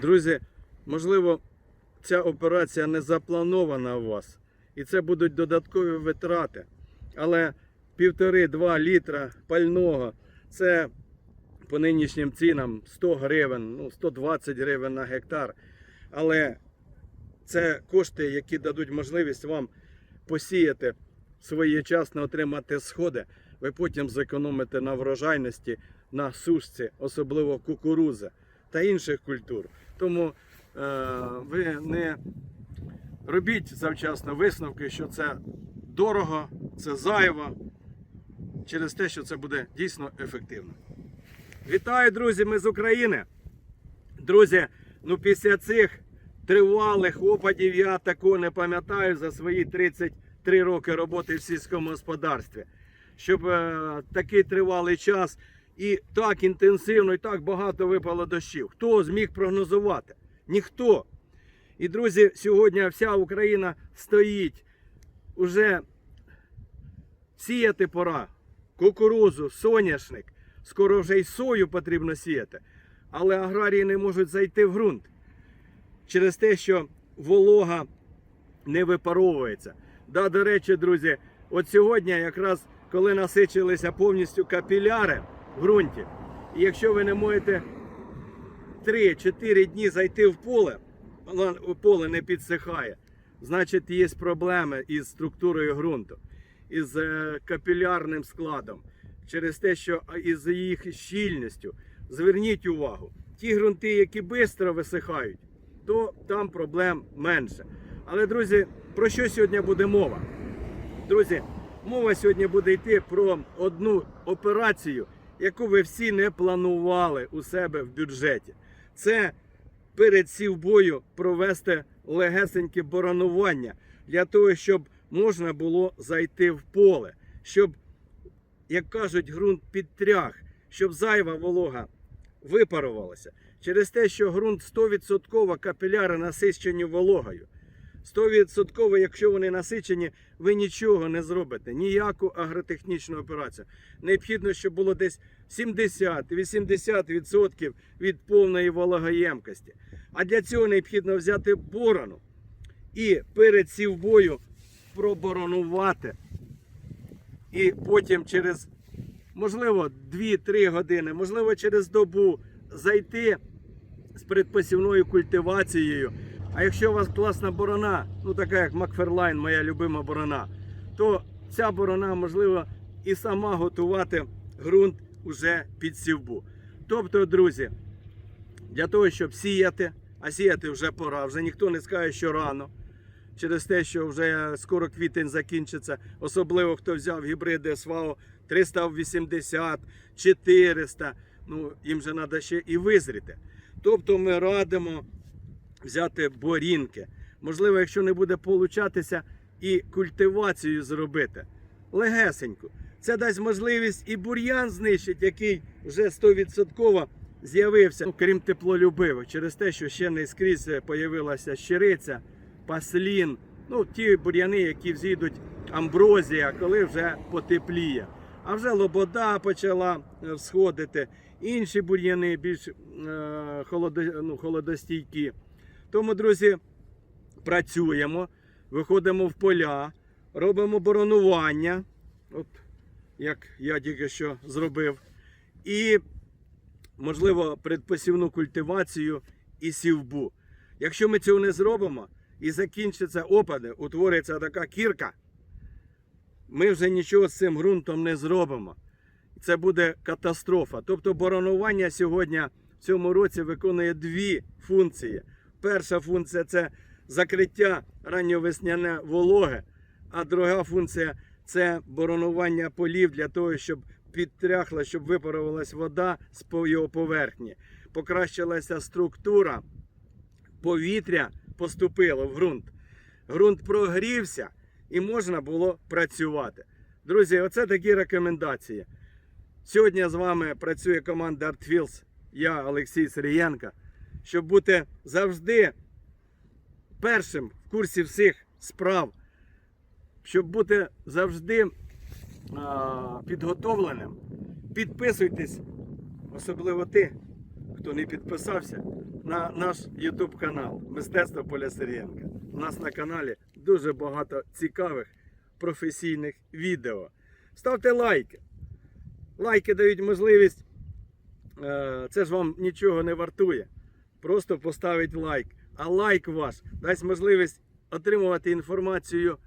Друзі, можливо, ця операція не запланована у вас, і це будуть додаткові витрати. Але півтори-два літра пального це по нинішнім цінам 100 гривень, ну 120 гривень на гектар. Але це кошти, які дадуть можливість вам посіяти своєчасно отримати сходи. Ви потім зекономите на врожайності, на сушці, особливо кукурузи та інших культур. Тому е, ви не робіть завчасно висновки, що це дорого, це зайво, через те, що це буде дійсно ефективно. Вітаю, друзі! Ми з України. Друзі, ну після цих тривалих опадів я такого не пам'ятаю за свої 33 роки роботи в сільському господарстві. Щоб е, такий тривалий час і так інтенсивно, і так багато випало дощів. Хто зміг прогнозувати? Ніхто. І, друзі, сьогодні вся Україна стоїть уже сіяти пора. Кукурузу, соняшник. Скоро вже й сою потрібно сіяти. Але аграрії не можуть зайти в ґрунт через те, що волога не випаровується. Да, до речі, друзі, от сьогодні, якраз коли насичилися повністю капіляри в ґрунті, і якщо ви не можете 3-4 дні зайти в поле, поле не підсихає, значить є проблеми із структурою ґрунту, із е, капілярним складом, через те, що із їх щільністю. Зверніть увагу, ті ґрунти, які швидко висихають, то там проблем менше. Але, друзі, про що сьогодні буде мова? Друзі, мова сьогодні буде йти про одну операцію, яку ви всі не планували у себе в бюджеті. Це перед сівбою провести легесеньке боронування для того, щоб можна було зайти в поле, щоб, як кажуть, ґрунт підтряг, щоб зайва волога випарувалася. Через те, що ґрунт 100% капіляри насичені вологою. 100%, якщо вони насичені, ви нічого не зробите, ніяку агротехнічну операцію. Необхідно, щоб було десь 70-80% від повної вологоємкості. А для цього необхідно взяти борону і перед сівбою проборонувати. І потім через, можливо, 2-3 години, можливо, через добу зайти з предпосівною культивацією. А якщо у вас класна борона, ну така як Макферлайн, моя любима борона, то ця борона можливо і сама готувати ґрунт уже під сівбу. Тобто, друзі, для того, щоб сіяти, а сіяти вже пора, вже ніхто не скаже, що рано. Через те, що вже скоро квітень закінчиться, особливо хто взяв гібриди СВАО 380, 400, ну їм же треба ще і визріти. Тобто ми радимо взяти борінки. Можливо, якщо не буде получатися, і культивацію зробити. Легесеньку. Це дасть можливість і бур'ян знищити, який вже 100% з'явився, ну, крім теплолюбивих, через те, що ще не скрізь появилася щириця, паслін, ну ті бур'яни, які взійдуть амброзія, коли вже потепліє. А вже лобода почала е, всходити, інші бур'яни більш е, холодо, ну, холодостійкі. Тому, друзі, працюємо, виходимо в поля, робимо боронування, от як я тільки що зробив, і, можливо, предпосівну культивацію і сівбу. Якщо ми цього не зробимо і закінчаться опади, утвориться така кірка, ми вже нічого з цим ґрунтом не зробимо. Це буде катастрофа. Тобто боронування сьогодні в цьому році виконує дві функції. Перша функція це закриття ранньовесняне вологи, а друга функція це боронування полів для того, щоб підтряхла, щоб випарувалась вода з його поверхні, покращилася структура, повітря поступило в ґрунт. Ґрунт прогрівся і можна було працювати. Друзі, оце такі рекомендації. Сьогодні з вами працює команда ArtFields, я Олексій Сирієнко, щоб бути завжди першим в курсі всіх справ, щоб бути завжди а, підготовленим. Підписуйтесь, особливо ти, хто не підписався на наш YouTube канал Мистецтво Поля Сирієнка. У нас на каналі дуже багато цікавих професійних відео. Ставте лайки. Лайки дають можливість. е, Це ж вам нічого не вартує. Просто поставить лайк. А лайк ваш дасть можливість отримувати інформацію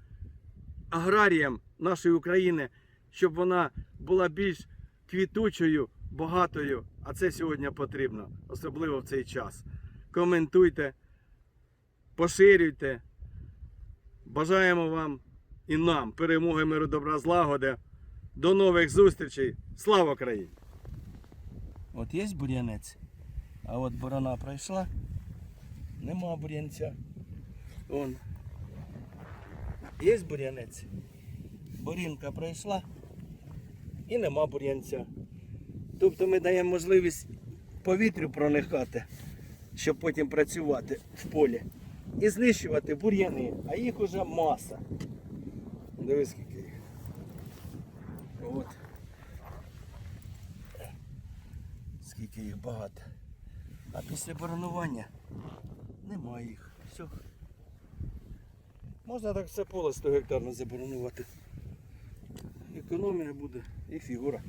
аграріям нашої України, щоб вона була більш квітучою, багатою. А це сьогодні потрібно, особливо в цей час. Коментуйте, поширюйте. Бажаємо вам і нам перемоги, миру, добра, злагоди. До нових зустрічей. Слава Україні! От є бур'янець, а от борона пройшла. Нема бур'янця. Он. Є бур'янець. Борінка пройшла і нема бур'янця. Тобто ми даємо можливість повітрю проникати, щоб потім працювати в полі. І знищувати бур'яни, а їх уже маса. Дивись, скільки. От. Скільки їх багато. А після баранування немає їх. Все. Можна так все поле 100 гектарно заборонувати. Економія буде і фігура.